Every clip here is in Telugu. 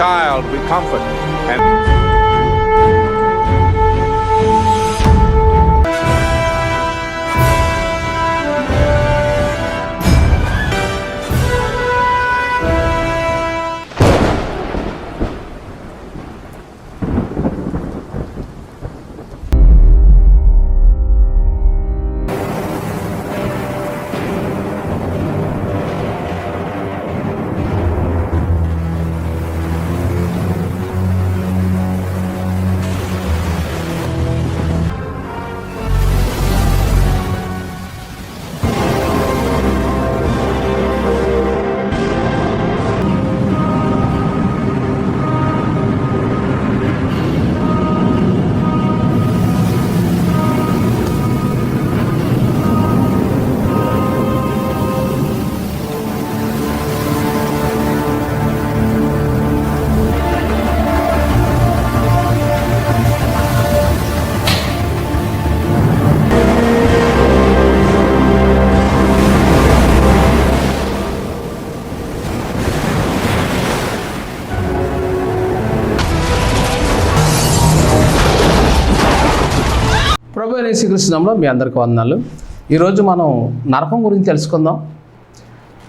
child we comfort. ప్రభు యేసుకృష్ణంలో మీ అందరికి వందనాలు. ఈరోజు మనం నరకం గురించి తెలుసుకుందాం.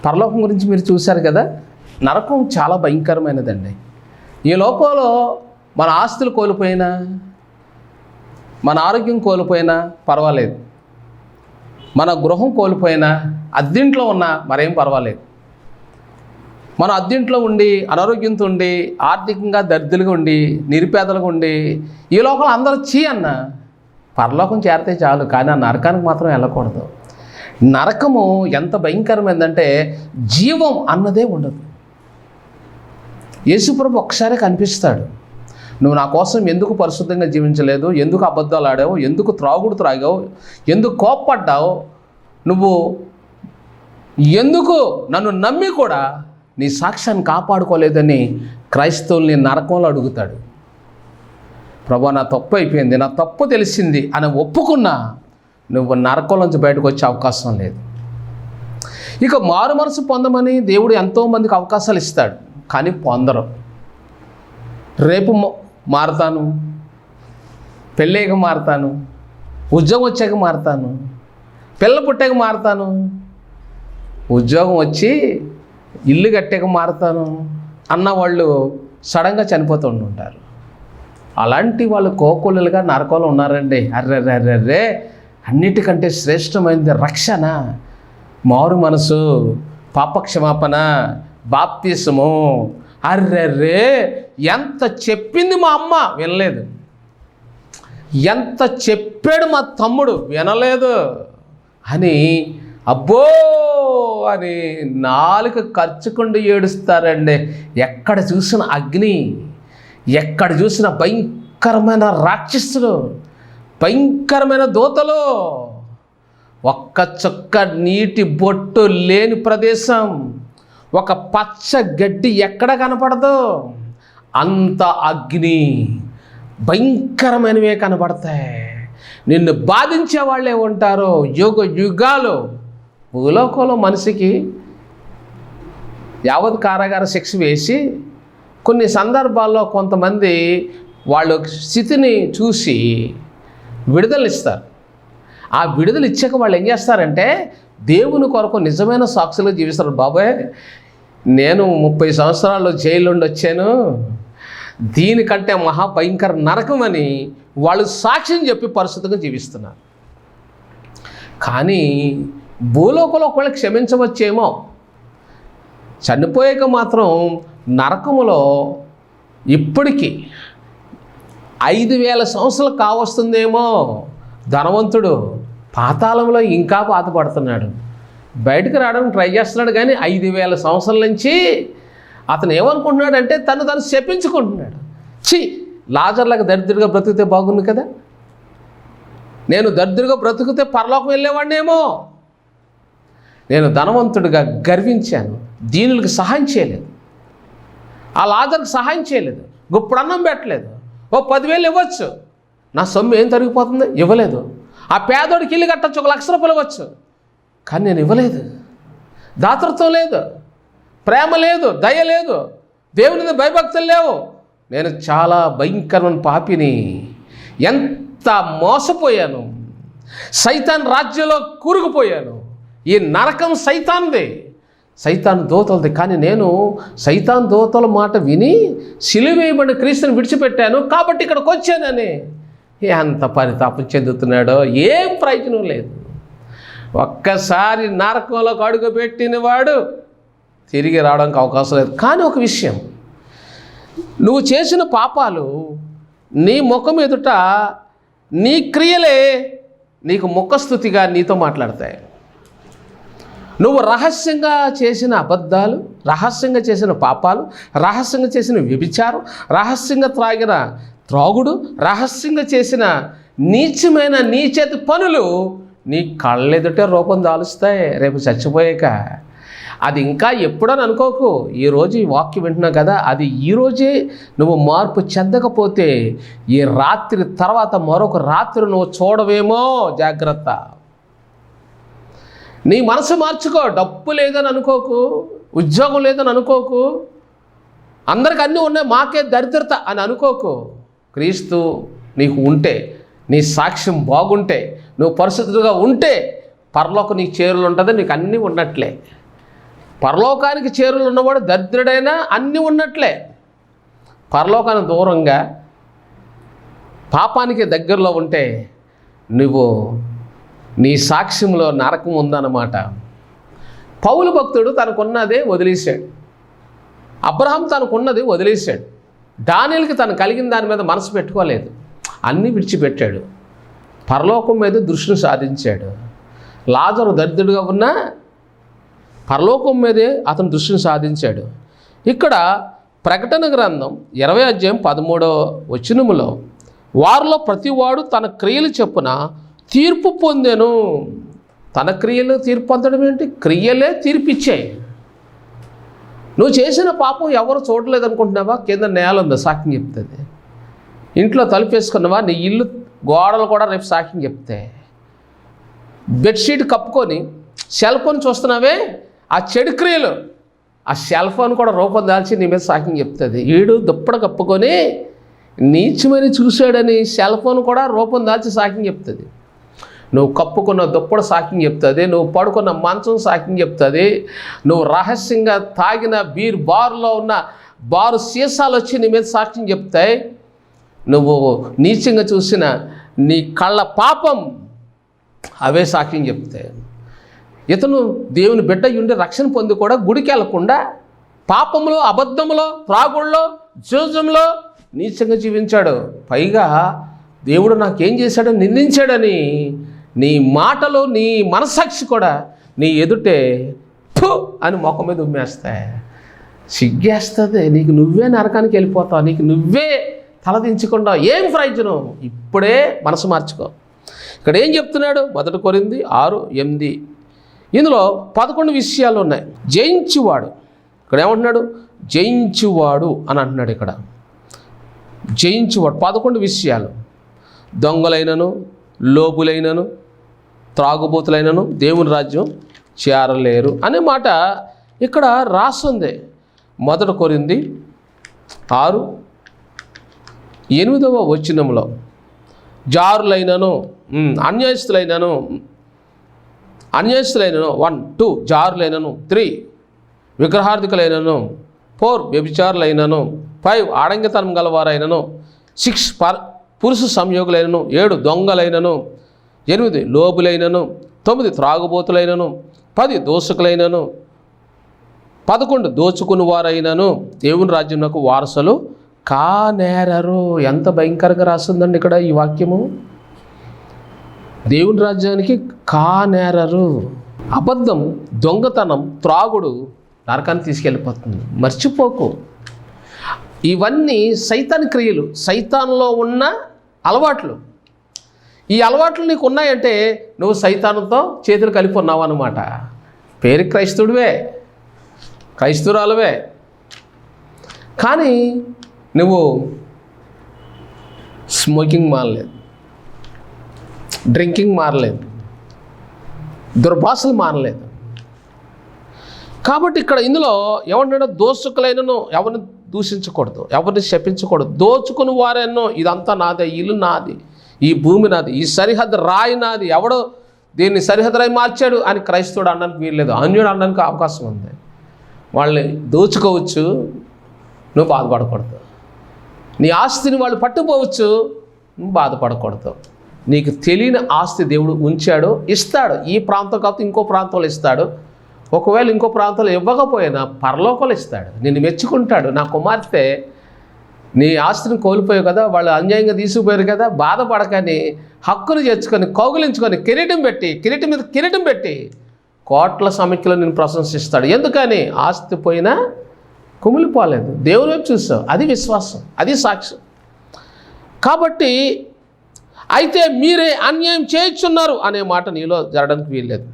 పరలోకం గురించి మీరు చూశారు కదా నరకం చాలా భయంకరమైనదండి. ఈ లోకంలో మన ఆస్తులు కోల్పోయినా మన ఆరోగ్యం కోల్పోయినా పర్వాలేదు. మన గృహం కోల్పోయినా అద్దెంట్లో ఉన్నా మరేం పర్వాలేదు. మనం అద్దెంట్లో ఉండి అనారోగ్యంతో ఉండి ఆర్థికంగా దరిద్రులుగా ఉండి నిరుపేదలుగా ఉండి ఈ లోకంలో అందరూ చీ అన్న పరలోకం చేరితే చాలు కానీ ఆ నరకానికి మాత్రం వెళ్ళకూడదు. నరకము ఎంత భయంకరమైందంటే జీవం అన్నదే ఉండదు. యేసుప్రభు ఒకసారి కనిపిస్తాడు. నువ్వు నా కోసం ఎందుకు పరిశుద్ధంగా జీవించలేదు? ఎందుకు అబద్ధాలు ఆడావు? ఎందుకు త్రాగుడు త్రాగావు? ఎందుకు కోప్పడ్డావు? నువ్వు ఎందుకు నన్ను నమ్మి కూడా నీ సాక్ష్యాన్ని కాపాడుకోలేదని క్రైస్తవుల్ని నరకంలో అడుగుతాడు. ప్రభా నా తప్పు అయిపోయింది నా తప్పు తెలిసింది అని ఒప్పుకున్నా నువ్వు నరకంలోంచి బయటకు వచ్చే అవకాశం లేదు. ఇక మారు మనసు పొందమని దేవుడు ఎంతోమందికి అవకాశాలు ఇస్తాడు కానీ పొందరు. రేపు మారుతాను పెళ్ళేక మారుతాను ఉద్యోగం వచ్చాక మారుతాను పిల్ల పుట్టాక మారుతాను ఉద్యోగం వచ్చి ఇల్లు కట్టాక మారుతాను అన్న వాళ్ళు సడన్గా చనిపోతూ ఉంటారు అలాంటి వాళ్ళు కోకొల్లలుగా నరకంలో ఉన్నారండి. అర్రే అర్రే అన్నిటికంటే శ్రేష్టమైనది రక్షణ. మారు మనసు పాపక్షమాపణ బాప్తిసము. అర్రెర్రే ఎంత చెప్పింది మా అమ్మ? వినలేదు. ఎంత చెప్పాడు మా తమ్ముడు? వినలేదు. అని అబ్బో అని నాలుక ఖర్చుకుండా ఏడుస్తారండి. ఎక్కడ చూసిన అగ్ని. ఎక్కడ చూసిన భయంకరమైన రాక్షసులు భయంకరమైన దూతలు. ఒక్క చుక్క నీటి బొట్టు లేని ప్రదేశం. ఒక పచ్చ గడ్డి ఎక్కడ కనపడదు? అంత అగ్ని భయంకరమైనవే కనపడతాయి. నిన్ను బాధించే వాళ్ళే ఉంటారు. యుగ యుగాలు. భూలోకంలో మనిషికి యావత్ కారాగార శిక్ష వేసి కొన్ని సందర్భాల్లో కొంతమంది వాళ్ళ స్థితిని చూసి విడుదలనిస్తారు. ఆ విడుదల ఇచ్చాక వాళ్ళు ఏం చేస్తారంటే దేవుని కొరకు నిజమైన సాక్షులుగా జీవిస్తారు. బాబాయ్ నేను ముప్పై సంవత్సరాల్లో జైలు నుండి వచ్చాను. దీనికంటే మహా భయంకర నరకమని వాళ్ళు సాక్ష్యం చెప్పి పరిస్థితిగా జీవిస్తున్నారు. కానీ భూలోకంలో ఒకళ్ళు క్షమించవచ్చేమో. చనిపోయాక మాత్రం నరకములో ఇప్పటికీ ఐదు వేల సంవత్సరాలు కావస్తుందేమో ధనవంతుడు పాతాళంలో ఇంకా బాధపడుతున్నాడు. బయటకు రావడానికి ట్రై చేస్తున్నాడు కానీ ఐదు వేల సంవత్సరాల నుంచి అతను ఏమనుకుంటున్నాడంటే తను తను శపించుకుంటున్నాడు. ఛీ లాజర్లకు దరిద్రుడిగా బ్రతికితే బాగుంది కదా? నేను దరిద్రుడిగా బ్రతికితే పరలోకం వెళ్ళేవాడినేమో? నేను ధనవంతుడిగా గర్వించాను దీనులకు సహాయం చేయలేదు. ఆ లాజర్కి సహాయం చేయలేదు. గుప్పుడు అన్నం పెట్టలేదు. ఓ పదివేలు ఇవ్వచ్చు. నా సొమ్ము ఏం తరిగిపోతుంది? ఇవ్వలేదు. ఆ పేదోడికి ఇల్లు కట్టచ్చు ఒక లక్ష రూపాయలు ఇవ్వచ్చు. కానీ నేను ఇవ్వలేదు. దాతృత్వం లేదు. ప్రేమ లేదు దయ లేదు. దేవుని భయభక్తులు లేవు. నేను చాలా భయంకరమైన పాపిని. ఎంత మోసపోయాను. సైతాన్ రాజ్యంలో కూరుకుపోయాను. ఈ నరకం సైతాన్దే. సైతాన్ దోతలది. కానీ నేను సైతాన్ దోతల మాట విని సిలువేయబడిన క్రీస్తుని విడిచిపెట్టాను. కాబట్టి ఇక్కడికి వచ్చానని ఎంత పరితాపం చెందుతున్నాడో? ఏం ప్రయోజనం లేదు. ఒక్కసారి నరకంలోకి అడుగుపెట్టిన వాడు తిరిగి రావడానికి అవకాశం లేదు. కానీ ఒక విషయం. నువ్వు చేసిన పాపాలు నీ ముఖం ఎదుట నీ క్రియలే నీకు ముఖస్థుతిగా నీతో మాట్లాడతాయి. నువ్వు రహస్యంగా చేసిన అబద్ధాలు రహస్యంగా చేసిన పాపాలు రహస్యంగా చేసిన వ్యభిచారం రహస్యంగా త్రాగిన త్రాగుడు రహస్యంగా చేసిన నీచమైన నీచేతి పనులు నీ కళ్ళెదుటే రూపం దాలుస్తాయి. రేపు చచ్చిపోయాక అది ఇంకా ఎప్పుడని అనుకోకు. ఈరోజు ఈ వాక్యం వింటున్నావు కదా అది ఈరోజే నువ్వు మార్పు చెందకపోతే ఈ రాత్రి తర్వాత మరొక రాత్రి నువ్వు చూడవేమో. జాగ్రత్త. నీ మనసు మార్చుకో. డబ్బు లేదని అనుకోకు. ఉద్యోగం లేదని అనుకోకు. అందరికి అన్నీ ఉన్నాయి. మాకే దరిద్రత అని అనుకోకు. క్రీస్తు నీకు ఉంటే నీ సాక్ష్యం బాగుంటే నువ్వు పరిశుద్ధుడుగా ఉంటే పరలోకం నీకు చేరులు ఉంటుంది. నీకు అన్నీ ఉన్నట్లే. పరలోకానికి చేరులు ఉన్నవాడు దరిద్రుడైనా అన్నీ ఉన్నట్లే. పరలోకానికి దూరంగా పాపానికి దగ్గరలో ఉంటే నువ్వు నీ సాక్ష్యంలో నరకం ఉందన్నమాట. పౌలు భక్తుడు తనకున్నదే వదిలేశాడు. అబ్రహాం తనకున్నది వదిలేశాడు. దానిలకి తను కలిగిన దాని మీద మనసు పెట్టుకోలేదు. అన్నీ విడిచిపెట్టాడు. పరలోకం మీద దృష్టిని సాధించాడు. లాజరు దరిద్రుడుగా ఉన్నా పరలోకం మీదే అతను దృష్టిని సాధించాడు. ఇక్కడ ప్రకటన గ్రంథం ఇరవై అధ్యాయం పదమూడో వచనములో వారిలో ప్రతివాడు తన క్రియలు చెప్పున తీర్పు పొందాను. తన క్రియలు తీర్పు పొందడం ఏంటి? క్రియలే తీర్పిచ్చాయి. నువ్వు చేసిన పాపం ఎవరు చూడలేదు అనుకుంటున్నావా కింద నేల ఉంది సాక్ష్యం చెప్తుంది. ఇంట్లో తలుపేసుకున్నావా? నీ ఇల్లు గోడలు కూడా రేపు సాక్ష్యం చెప్తాయి బెడ్షీట్ కప్పుకొని సెల్ ఫోన్ చూస్తున్నావే? ఆ చెడు క్రియలు. ఆ సెల్ ఫోన్ కూడా రూపం దాల్చి నీ మీద సాక్ష్యం చెప్తుంది. ఈడు దుప్పడ కప్పుకొని నీచమని చూశాడని సెల్ ఫోన్ కూడా రూపం దాల్చి సాక్ష్యం చెప్తుంది. నువ్వు కప్పుకున్న దుప్పడు సాక్ష్యం చెప్తుంది నువ్వు పడుకున్న మంచం సాక్ష్యం చెప్తుంది నువ్వు రహస్యంగా తాగిన బీర్ బారులో ఉన్న బారు సీసాలు వచ్చి నీ మీద సాక్ష్యం చెప్తాయి. నువ్వు నీచంగా చూసిన నీ కళ్ళ పాపం అవే సాక్ష్యం చెప్తాయి. ఇతను దేవుని బిడ్డ ఉండి రక్షణ పొంది కూడా గుడికి వెళ్ళకుండా పాపంలో అబద్ధంలో త్రాగుళ్ళలో జోజంలో నీచంగా జీవించాడు. పైగా దేవుడు నాకేం చేశాడో నిందించాడని నీ మాటలు నీ మనసాక్షి కూడా నీ ఎదుటే థు అని మొఖం మీద ఉమ్మేస్తాయి. సిగ్గేస్తుంది. నీకు నువ్వే నరకానికి వెళ్ళిపోతావు. నీకు నువ్వే తలదించకుండా ఏం ప్రయోజనం? ఇప్పుడే మనసు మార్చుకో. ఇక్కడ ఏం చెప్తున్నాడు? మొదట కొరింది ఆరు ఎనిమిది. ఇందులో పదకొండు విషయాలు ఉన్నాయి. జయించువాడు. ఇక్కడ ఏమంటున్నాడు? జయించువాడు అని అంటున్నాడు ఇక్కడ. జయించువాడు. పదకొండు విషయాలు. దొంగలైనను లోపులైనను త్రాగుబోతులైనను దేవుని రాజ్యం చేరలేరు అనే మాట ఇక్కడ రాస్తుంది మొదట కొరింది ఆరు ఎనిమిదవ వచనంలో జారులైనను అన్యాయస్తులైనను అన్యాయస్తులైనను వన్ టూ జారులైనను త్రీ విగ్రహార్థికులైనను ఫోర్ వ్యభిచారులైనను ఫైవ్ ఆడంగితనం గలవారైనను సిక్స్ పర్ పురుష సంయోగులైనను ఏడు దొంగలైనను ఎనిమిది లోబులైనను తొమ్మిది త్రాగుబోతులైనను పది దోషకులైనను పదకొండు దోచుకుని వారైనను దేవుని రాజ్యంలో వారసులు కానేరరు. ఎంత భయంకరంగా రాస్తుందండి ఇక్కడ ఈ వాక్యము. దేవుని రాజ్యానికి కానేరరు. అబద్ధం దొంగతనం త్రాగుడు నరకాన్ని తీసుకెళ్ళిపోతుంది. మర్చిపోకు. ఇవన్నీ సైతాన్ క్రియలు సైతాన్లో ఉన్న అలవాట్లు. ఈ అలవాట్లు నీకు ఉన్నాయంటే నువ్వు సైతానుతో చేతులు కలిపి ఉన్నావు అనమాట పేరు క్రైస్తవుడివే క్రైస్తవురాలువే. కానీ నువ్వు స్మోకింగ్ మారలేదు డ్రింకింగ్ మారలేదు దుర్భాషలు మారలేదు. కాబట్టి ఇక్కడ ఇందులో ఎవరినైనా దోషకులైనను ఎవరిని దూషించకూడదు ఎవరిని శపించకూడదు. దోచుకుని వారెన్నో ఇదంతా నాదే ఇల్లు నాది. ఈ భూమి నాది ఈ సరిహద్దు రాయి నాది. ఎవడో దీన్ని సరిహద్దు రాయి మార్చాడు అని క్రైస్తవుడు అనడానికి వీల్లేదు. అన్యుడు అనడానికి అవకాశం ఉంది. వాళ్ళని దోచుకోవచ్చు నువ్వు బాధపడకూడదు. నీ ఆస్తిని వాళ్ళు పట్టుకోవచ్చు నువ్వు బాధపడకూడదు. నీకు తెలియని ఆస్తి దేవుడు ఉంచాడు ఇస్తాడు. ఈ ప్రాంతం కాకపోతే ఇంకో ప్రాంతంలో ఇస్తాడు. ఒకవేళ ఇంకో ప్రాంతంలో ఇవ్వకపోయినా పరలోకంలో ఇస్తాడు. నిన్ను మెచ్చుకుంటాడు. నా కుమార్తె నీ ఆస్తిని కోల్పోయావు కదా వాళ్ళు అన్యాయంగా తీసుకుపోయారు కదా బాధపడకని హక్కును చేర్చుకొని కౌగులించుకొని కిరీటం పెట్టి కిరీటం మీద కిరీటం పెట్టి కోట్ల సమఖ్యలో నేను ప్రశంసిస్తాడు. ఎందుకని? ఆస్తి పోయినా కుమిలిపోలేదు దేవుని వైపు చూస్తావు అది విశ్వాసం. అది సాక్ష్యం. కాబట్టి అయితే మీరే అన్యాయం చేయించున్నారు అనే మాట నీలో జరగడానికి వీల్లేదు.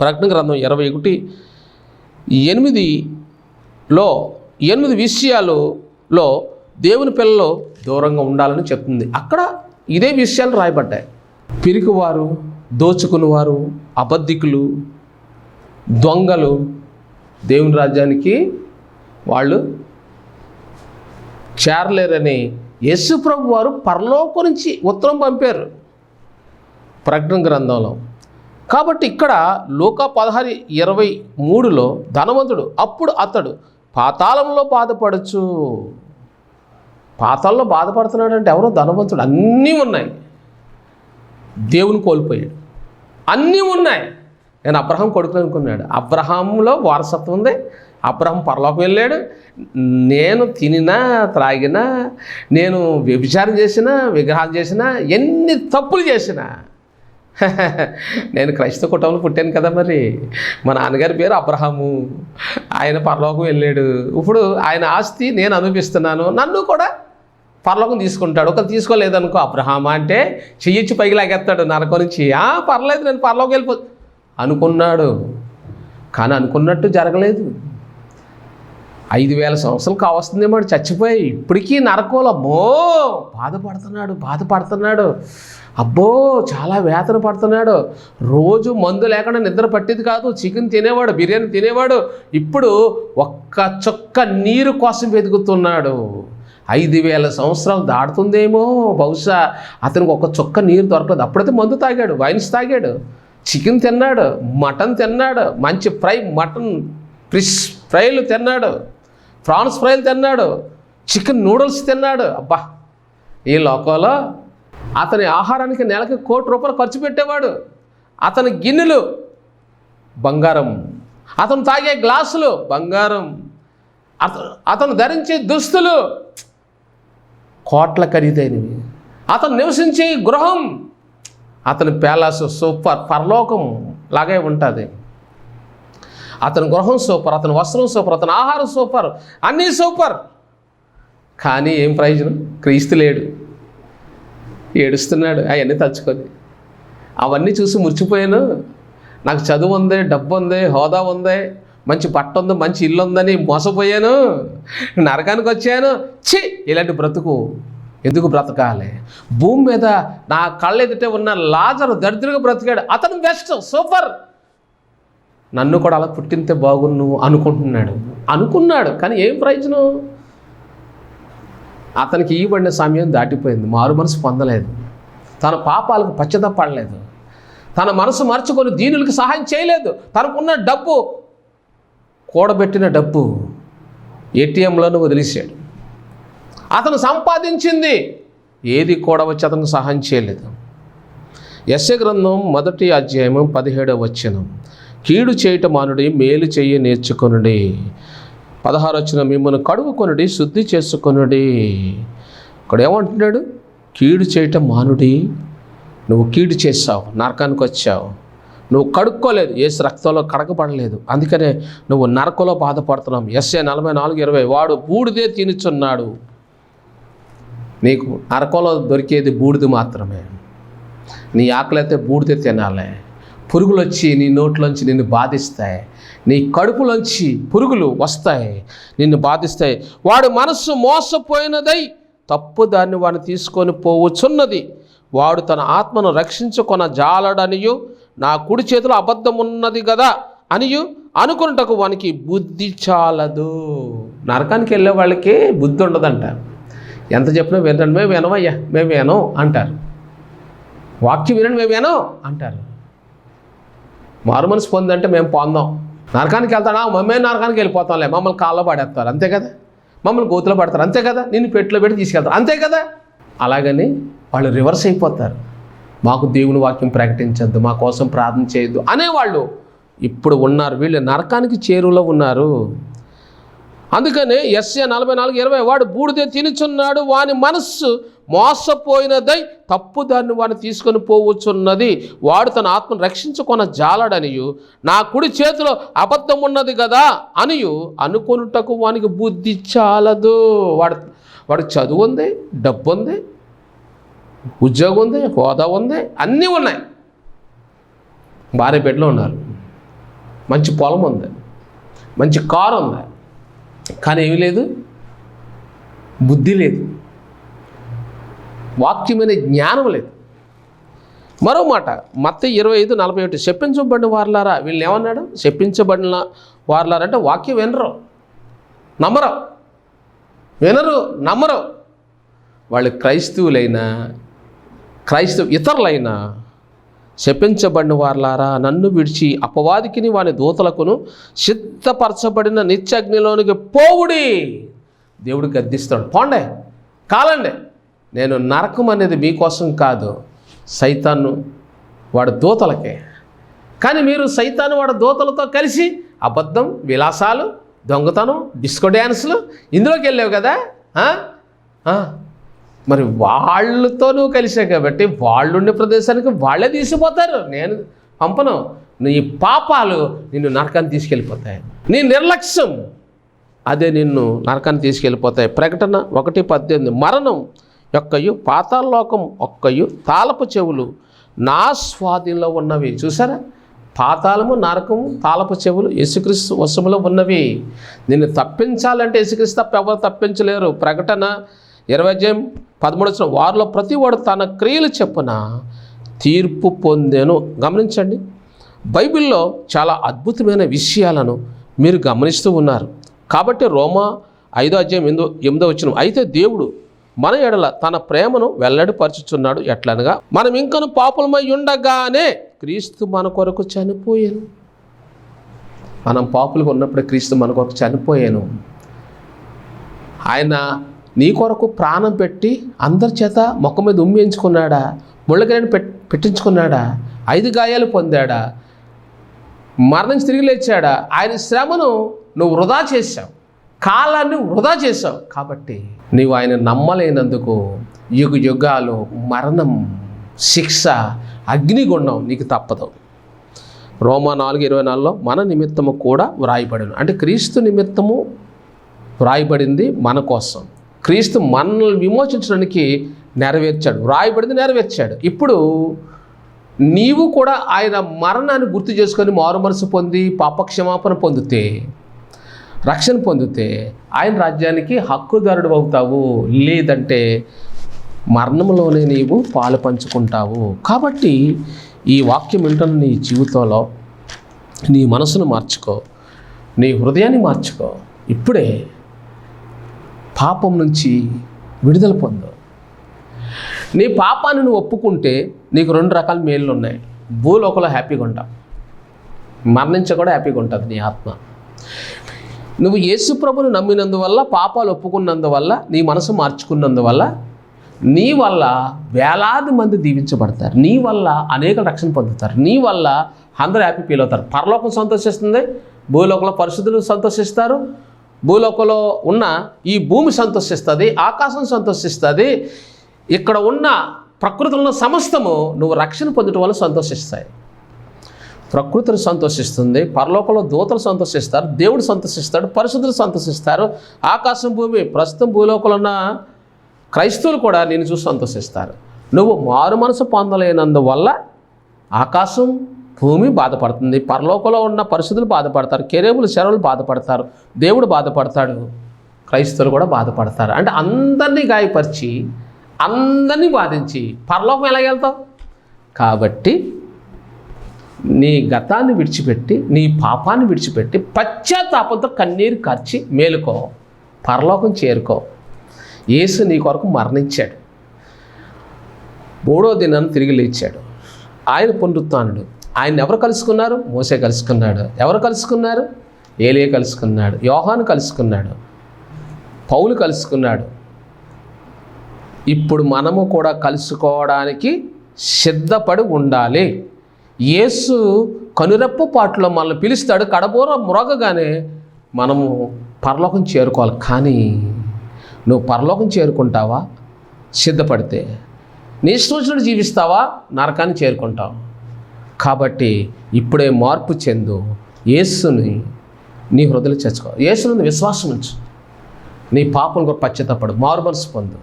ప్రకటన గ్రంథం ఇరవై ఒకటి ఎనిమిదిలో ఎనిమిది విషయాలులో దేవుని పిల్లలు దూరంగా ఉండాలని చెప్తుంది. అక్కడ ఇదే విషయాలు రాయబడ్డాయి. పిరికివారు దోచుకునేవారు అబద్ధికులు దొంగలు దేవుని రాజ్యానికి వాళ్ళు చేరలేరని యేసు వారు పరలోకం నుంచి ఉత్తరం పంపారు. ప్రకటన గ్రంథంలో. కాబట్టి ఇక్కడ లోకా పదహారు ఇరవై మూడులో ధనవంతుడు అప్పుడు అతడు పాతాళంలో బాధపడచ్చు. పాతాల్లో బాధపడుతున్నాడు అంటే ఎవరో ధనవంతుడు. అన్నీ ఉన్నాయి. దేవుని కోల్పోయాడు. అన్నీ ఉన్నాయి. నేను అబ్రహం కొడుకుని అనుకున్నాడు. అబ్రహాంలో వారసత్వం ఉంది. అబ్రహం పరలోకం వెళ్ళాడు. నేను తినినా త్రాగినా నేను వ్యభిచారం చేసినా విగ్రహాలు చేసినా ఎన్ని తప్పులు చేసినా నేను క్రైస్తవ కుటుంబంలో పుట్టాను కదా మరి. మా నాన్నగారి పేరు అబ్రహాము. ఆయన పరలోకం వెళ్ళాడు. ఇప్పుడు ఆయన ఆస్తి నేను అనుభవిస్తున్నాను. నన్ను కూడా పర్లోకం తీసుకుంటాడు. ఒకరు తీసుకోలేదనుకో అబ్రహామా అంటే చెయ్యొచ్చి పైకి లాగేస్తాడు. నరకం నుంచి ఆ పర్లేదు నేను పర్లోకి వెళ్ళిపో అనుకున్నాడు. కానీ అనుకున్నట్టు జరగలేదు. ఐదు వేల సంవత్సరాలు కావస్తుందేమో చచ్చిపోయి ఇప్పటికీ నరకోలు అమ్మో బాధపడుతున్నాడు బాధపడుతున్నాడు. అబ్బో చాలా వేతన పడుతున్నాడు. రోజు మందు లేకుండా నిద్ర పట్టేది కాదు చికెన్ తినేవాడు బిర్యానీ తినేవాడు. ఇప్పుడు ఒక్క చొక్క నీరు కోసం వెతుకుతున్నాడు. ఐదు వేల సంవత్సరాలు దాటుతుందేమో. బహుశా అతనికి ఒక చుక్క నీరు దొరకలేదు అప్పుడైతే మందు తాగాడు వైన్స్ తాగాడు చికెన్ తిన్నాడు మటన్ తిన్నాడు మంచి ఫ్రై మటన్ ఫిష్ ఫ్రైలు తిన్నాడు ప్రాన్స్ ఫ్రైలు తిన్నాడు చికెన్ నూడిల్స్ తిన్నాడు. అబ్బా! ఈ లోకంలో అతని ఆహారానికి నెలకి కోటి రూపాయలు ఖర్చు పెట్టేవాడు. అతని గిన్నెలు బంగారం. అతను తాగే గ్లాసులు బంగారం. అతను అతను ధరించే దుస్తులు కోట్ల ఖరీదైనవి. అతను నివసించే గృహం అతని ప్యాలెస్ సూపర్ పరలోకం లాగే ఉంటుంది. అతని గృహం సూపర్ అతని వస్త్రం సూపర్ అతని ఆహారం సూపర్ అన్నీ సూపర్. కానీ ఏం ప్రయోజనం? క్రీస్తు లేడు. ఏడుస్తున్నాడు. అవన్నీ తలుచుకొని అవన్నీ చూసి మురిచిపోయాను. నాకు చదువు ఉంది డబ్బు ఉంది హోదా ఉంది. మంచి బట్ట ఉంది మంచి ఇల్లు ఉందని మోసపోయాను. నరకానికి వచ్చాను. ఛీ! ఇలాంటి బ్రతుకు ఎందుకు బ్రతకాలి? భూమి మీద నా కళ్ళెదుటే ఉన్న లాజరు దరిద్రంగా బ్రతికాడు. అతను బెస్ట్ సూపర్ నన్ను కూడా అలా పుట్టింతే బాగున్ను అనుకుంటున్నాడు. అనుకున్నాడు కానీ ఏం ప్రయోజనం? అతనికి ఇవ్వబడిన సమయం దాటిపోయింది. మారు మనసు పొందలేదు. తన పాపాలకు పశ్చాత్తపడలేదు. తన మనసు మర్చుకొని దీనులకు సహాయం చేయలేదు. తనకున్న డబ్బు కూడబెట్టిన డబ్బు ఏటీఎంలను వదిలేశాడు. అతను సంపాదించింది. ఏది కూడా వచ్చి అతనికి సహాయం చేయలేదు. యశ గ్రంథం మొదటి అధ్యాయం పదిహేడవ వచనం. కీడు చేయట మానుడి మేలు చేయ నేర్చుకొనుడి. పదహారు వచ్చిన మిమ్మల్ని కడుగుకొనుడి శుద్ధి చేసుకొనుడి. ఇక్కడ ఏమంటున్నాడు? కీడు చేయటం మానుడి నువ్వు కీడు చేసావు నరకానికి వచ్చావు. నువ్వు కడుక్కోలేదు. ఏసు రక్తంలో కడగబడలేదు. అందుకనే నువ్వు నరకలో బాధపడుతున్నావు. ఎస్ఏ నలభై నాలుగు ఇరవై వాడు బూడిదే తినుచున్నాడు. నీకు నరకంలో దొరికేది బూడిద మాత్రమే. నీ ఆకలైతే బూడిద తినాలి. పురుగులు వచ్చి నీ నోట్లోంచి నిన్ను బాధిస్తాయి. నీ కడుపులోంచి పురుగులు వస్తాయి. నిన్ను బాధిస్తాయి. వాడు మనస్సు మోసపోయినదై తప్పు దాన్ని వాడిని తీసుకొని పోవచ్చున్నది. వాడు తన ఆత్మను రక్షించుకొన జాలడనియు నా కుడి చేతిలో అబద్ధం ఉన్నది కదా అనియు అనుకున్నటకు వానికి బుద్ధి చాలదు. నరకానికి వెళ్ళే వాళ్ళకి బుద్ధి ఉండదంట. ఎంత చెప్పినా వినండి మేము వినమయ్యా మేము వినం అంటారు. వాక్యం వినండి మేము వినం అంటారు. మారు మనసు పొందంటే మేము పొందాం. నరకానికి వెళ్తాడా? మమ్మే నరకానికి వెళ్ళిపోతాంలే. మమ్మల్ని కాళ్ళలో పడేస్తారు. అంతే కదా? మమ్మల్ని గోతులో పడతారు. అంతే కదా? నేను పెట్టులో పెట్టి తీసుకెళ్తారు. అంతే కదా? అలాగని వాళ్ళు రివర్స్ అయిపోతారు. మాకు దేవుని వాక్యం ప్రకటించద్దు మా కోసం ప్రార్థన చేయొద్దు అనేవాళ్ళు ఇప్పుడు ఉన్నారు. వీళ్ళు నరకానికి చేరువలో ఉన్నారు. అందుకనే ఎస్ఏ నలభై నాలుగు ఇరవై వాడు బూడిదే తినుచున్నాడు వాని మనస్సు మోసపోయినదై తప్పు దాన్ని వాడిని తీసుకొని పోవచ్చున్నది. వాడు తన ఆత్మను రక్షించుకొన జాలడనియు నా కుడి చేతిలో అబద్ధం ఉన్నది కదా అనియు అనుకొనుటకు వానికి బుద్ధి చాలదు. వాడు వాడికి చదువు ఉంది డబ్బు ఉంది ఉద్యోగం ఉంది హోదా ఉంది అన్నీ ఉన్నాయి. భార్య ఉన్నారు. మంచి పొలం ఉంది. మంచి కారు ఉంది. కానీ ఏమీ లేదు. బుద్ధి లేదు. వాక్యమైన జ్ఞానం లేదు. మరో మాట మత్త ఇరవై ఐదు నలభై ఒకటి. చెప్పించబడిన వార్లారా వీళ్ళు ఏమన్నాడు? చెప్పించబడిన వార్లారా అంటే వాక్యం వినరు. నమ్మరు. వినరు నమ్మరు. వాళ్ళు క్రైస్తవులైనా క్రైస్తవ ఇతరులైనా శపించబడిన వార్లారా నన్ను విడిచి అపవాదికిని వాని దూతలకును సిద్ధపరచబడిన నిత్యగ్నిలోనికి పోవుడి. దేవుడు గద్దిస్తాడు. పోండే కాలండి. నేను నరకం అనేది మీకోసం కాదు సైతాను వాడు దూతలకే. కానీ మీరు సైతాను వాడు దూతలతో కలిసి అబద్ధం విలాసాలు దొంగతనం డిస్కో డ్యాన్సులు ఇందులోకి వెళ్ళావు కదా? మరి వాళ్ళతో నువ్వు కలిసావు కాబట్టి వాళ్ళు ఉండే ప్రదేశానికి వాళ్ళే తీసిపోతారు. నేను పంపను. నీ పాపాలు నిన్ను నరకాన్ని తీసుకెళ్ళిపోతాయి. నీ నిర్లక్ష్యం అదే నిన్ను నరకాన్ని తీసుకెళ్ళిపోతాయి. ప్రకటన ఒకటి పద్దెనిమిది. మరణం యొక్కయు పాతాళలోకం ఒక్కయు తాలపు చెవులు నా స్వాధీనంలో ఉన్నవి. చూసారా? పాతాళము నరకము తాలపు చెవులు యేసుక్రీస్తు వశములో ఉన్నవి. నిన్ను తప్పించాలంటే యేసుక్రీస్తు తప్ప ఎవరు తప్పించలేరు. ప్రకటన ఇరవై అధ్యాయం పదమూడు వచ్చిన వారిలో ప్రతి వాడు తన క్రియలు చెప్పున తీర్పు పొందేను. గమనించండి బైబిల్లో చాలా అద్భుతమైన విషయాలను మీరు గమనిస్తూ ఉన్నారు. కాబట్టి రోమా ఐదో అధ్యాయం ఎనిమిదో ఎనిమిదో వచ్చిన అయితే దేవుడు మన ఎడల తన ప్రేమను వెల్లడిపరుచుచున్నాడు. ఎట్లనగా మనం ఇంకను పాపులమై ఉండగానే క్రీస్తు మన కొరకు చనిపోయాను. మనం పాపులుగా ఉన్నప్పుడు క్రీస్తు మన కొరకు చనిపోయాను. ఆయన నీ కొరకు ప్రాణం పెట్టి అందరి చేత మొక్క మీద ఉమ్మేయించుకున్నాడా ముళ్ళగిరిని పెట్ పెట్టించుకున్నాడా? ఐదు గాయాలు పొందాడా? మరణించి తిరిగి లేచాడా? ఆయన శ్రమను నువ్వు వృధా చేశావు. కాలాన్ని వృధా చేశావు. కాబట్టి నీవు ఆయన నమ్మలేనందుకు యుగ యుగాలు మరణం శిక్ష అగ్నిగుండం నీకు తప్పదు. రోమా నాలుగు ఇరవై నాలుగులో మన నిమిత్తము కూడా వ్రాయబడను అంటే క్రీస్తు నిమిత్తము వ్రాయబడింది మన కోసం. క్రీస్తు మనల్ని విమోచించడానికి నెరవేర్చాడు. రాయబడింది నెరవేర్చాడు. ఇప్పుడు నీవు కూడా ఆయన మరణాన్ని గుర్తు చేసుకొని మారు మనసు పొంది పాపక్షమాపణ పొందితే రక్షణ పొందితే ఆయన రాజ్యానికి హక్కుదారుడు అవుతావు. లేదంటే మరణంలోనే నీవు పాలు పంచుకుంటావు. కాబట్టి ఈ వాక్యం వింటున్న నీ జీవితంలో నీ మనసును మార్చుకో నీ హృదయాన్ని మార్చుకో. ఇప్పుడే పాపం నుంచి విడుదల పొందు. నీ పాపాన్ని నువ్వు ఒప్పుకుంటే నీకు రెండు రకాల మేళ్ళు ఉన్నాయి. భూలోకంలో హ్యాపీగా ఉంటావు. మరణించ కూడా హ్యాపీగా ఉంటుంది నీ ఆత్మ. నువ్వు యేసు ప్రభును నమ్మినందువల్ల పాపాలు ఒప్పుకున్నందువల్ల నీ మనసు మార్చుకున్నందువల్ల నీ వల్ల వేలాది మంది దీవించబడతారు. నీ వల్ల అనేక రక్షణ పొందుతారు. నీ వల్ల అందరూ హ్యాపీ ఫీల్ అవుతారు. పరలోకం సంతోషిస్తుంది భూలోకంలో పరిశుద్ధులు సంతోషిస్తారు భూలోకంలో ఉన్న ఈ భూమి సంతోషిస్తుంది ఆకాశం సంతోషిస్తుంది ఇక్కడ ఉన్న ప్రకృతిలో ఉన్న సమస్తము నువ్వు రక్షణ పొందటం వల్ల సంతోషిస్తాయి. ప్రకృతిని సంతోషిస్తుంది పరలోకంలో దూతలు సంతోషిస్తారు దేవుడు సంతోషిస్తాడు పరిశుద్ధులు సంతోషిస్తారు ఆకాశం భూమి ప్రస్తుతం భూలోకంలో ఉన్న క్రైస్తవులు కూడా నేను చూసి సంతోషిస్తారు. నువ్వు మారు మనసు పొందలేనందువల్ల ఆకాశం భూమి బాధపడుతుంది. పరలోకంలో ఉన్న పరిస్థితులు బాధపడతారు. కెరేబులు శరవులు బాధపడతారు. దేవుడు బాధపడతాడు. క్రైస్తవులు కూడా బాధపడతారు. అంటే అందరినీ గాయపరిచి అందరినీ బాధించి పరలోకం ఎలా వెళ్తావు? కాబట్టి నీ గతాన్ని విడిచిపెట్టి నీ పాపాన్ని విడిచిపెట్టి పశ్చాత్తాపంతో కన్నీరు కార్చి మేలుకో పరలోకం చేరుకో. యేసు నీ కొరకు మరణించాడు. మూడో దినాన్ని తిరిగి లేచాడు. ఆయన పునరుత్నుడు ఆయన ఎవరు కలుసుకున్నారు? మోసే కలుసుకున్నాడు. ఎవరు కలుసుకున్నారు? ఏలియ కలుసుకున్నాడు. యోహాను కలుసుకున్నాడు. పౌలు కలుసుకున్నాడు. ఇప్పుడు మనము కూడా కలుసుకోవడానికి సిద్ధపడి ఉండాలి. యేసు కనురెప్పు పాటలో మనల్ని పిలుస్తాడు. కడబోర మురగగానే మనము పరలోకం చేరుకోవాలి. కానీ నువ్వు పరలోకం చేరుకుంటావా? సిద్ధపడితే. నీ సూచనలు జీవిస్తావా? నరకాన్ని చేరుకుంటావు. కాబట్టి ఇప్పుడే మార్పు చెందు. యేసుని నీ హృదయలు చేర్చుకో. యేసుని విశ్వాసం ఉంచు. నీ పాపం కూడా పశ్చాత్తపడు. మార్మల్స్ పొందు.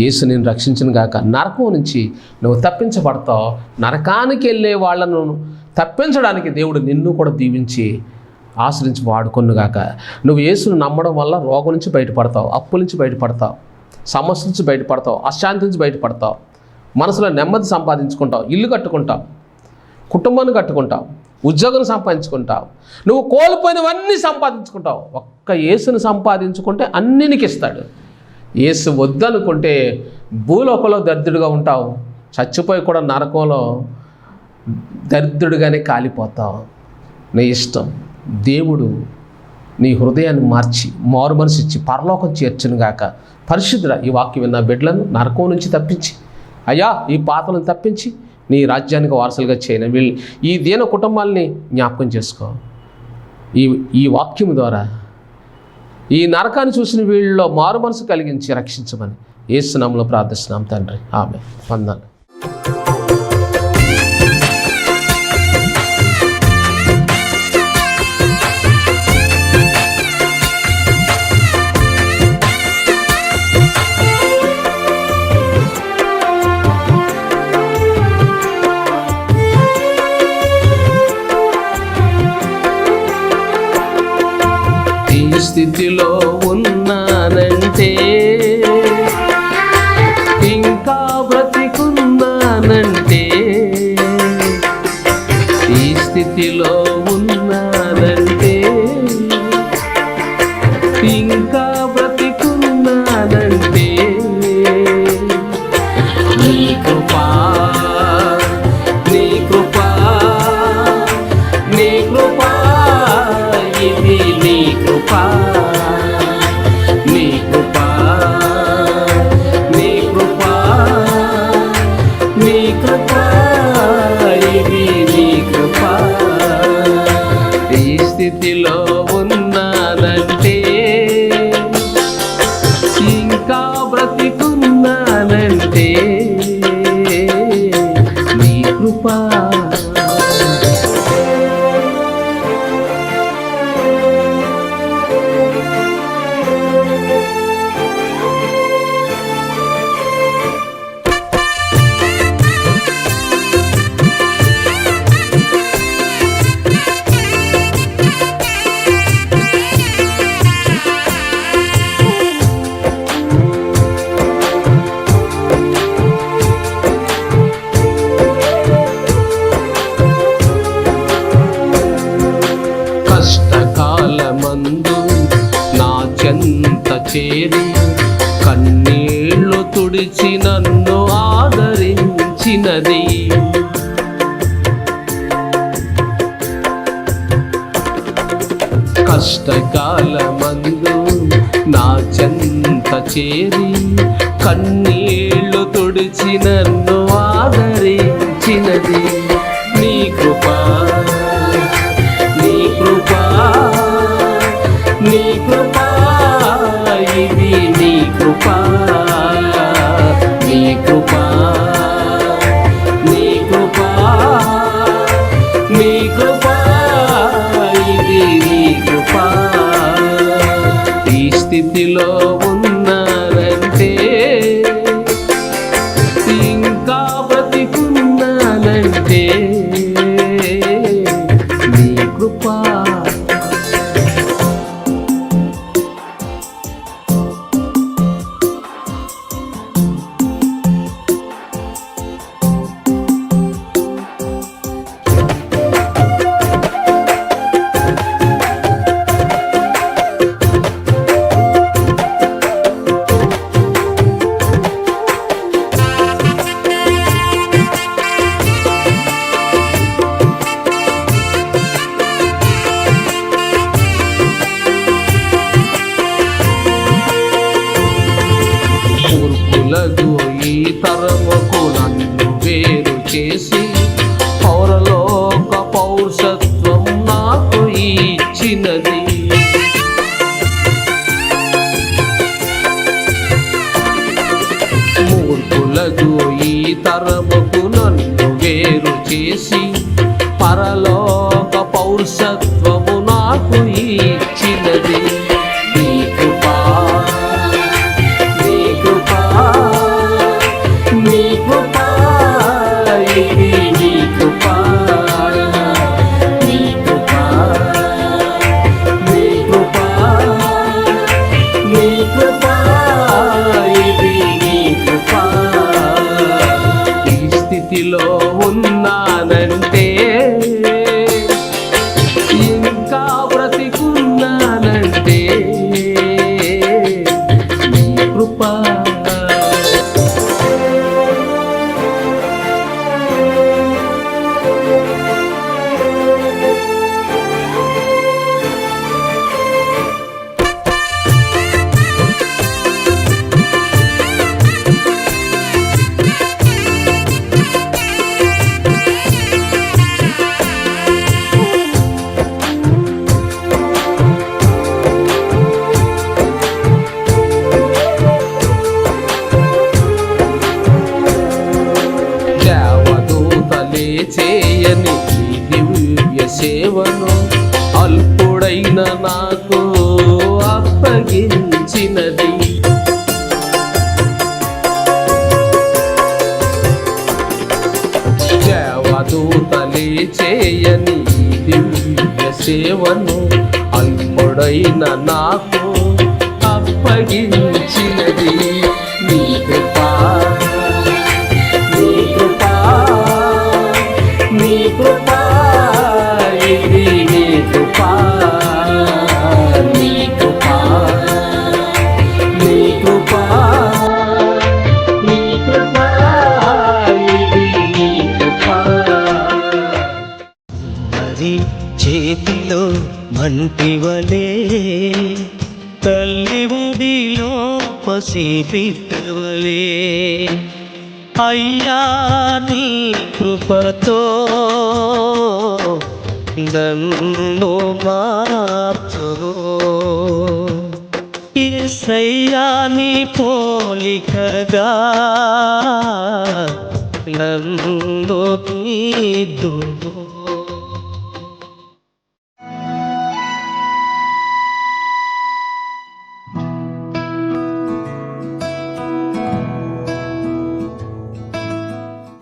యేసు నేను రక్షించను గాక. నరకం నుంచి నువ్వు తప్పించబడతావు. నరకానికి వెళ్ళే వాళ్ళను తప్పించడానికి దేవుడు నిన్ను కూడా దీవించి ఆశ్రయించి వాడుకొనుగాక నువ్వు యేసును నమ్మడం వల్ల రోగం నుంచి బయటపడతావు. అప్పుల నుంచి బయటపడతావు. సమస్య నుంచి బయటపడతావు. అశాంతి నుంచి బయటపడతావు. మనసులో నెమ్మది సంపాదించుకుంటావు. ఇల్లు కట్టుకుంటావు. కుటుంబాన్ని కట్టుకుంటావు ఉద్యోగం సంపాదించుకుంటావు నువ్వు కోల్పోయినవన్నీ సంపాదించుకుంటావు. ఒక్క యేసును సంపాదించుకుంటే అన్ని నీకు ఇస్తాడు. యేసు వద్దనుకుంటే భూలోకంలో దరిద్రుడిగా ఉంటావు చచ్చిపోయి కూడా నరకంలో దరిద్రుడిగానే కాలిపోతావు. నీ ఇష్టం దేవుడు నీ హృదయాన్ని మార్చి మారు మనసు ఇచ్చి పరలోకం చేర్చును గాక. పరిశుద్ధుల ఈ వాక్యం విన్న బిడ్డలను నరకం నుంచి తప్పించి అయ్యా ఈ పాతలను తప్పించి నీ రాజ్యానికి వారసులుగా చేయను. వీళ్ళు ఈ దీన కుటుంబాల్ని జ్ఞాపకం చేసుకో. ఈ ఈ వాక్యం ద్వారా ఈ నరకాన్ని చూసిన వీళ్ళలో మారు మనసు కలిగించి రక్షించమని ఏసునామలో ప్రార్థిస్తున్నాం తండ్రి. ఆమె వందనాలు. స్థితిలో ఉన్నా మందు నా చెంత చేరి కన్నీళ్ళు తుడిచి నన్ను ఆదరించినది. కష్టకాలమందు నా చెంత చేరి కన్నీళ్ళు తుడిచి నన్ను ఆదరించినది. do అంటివలే తల్లి ఉడిలో పసిపిట్టవలే అయ్యా నీ కృపతో నన్ను మార్చును ఎసయ్యా నీ పోలికగా నన్ను తీద్దును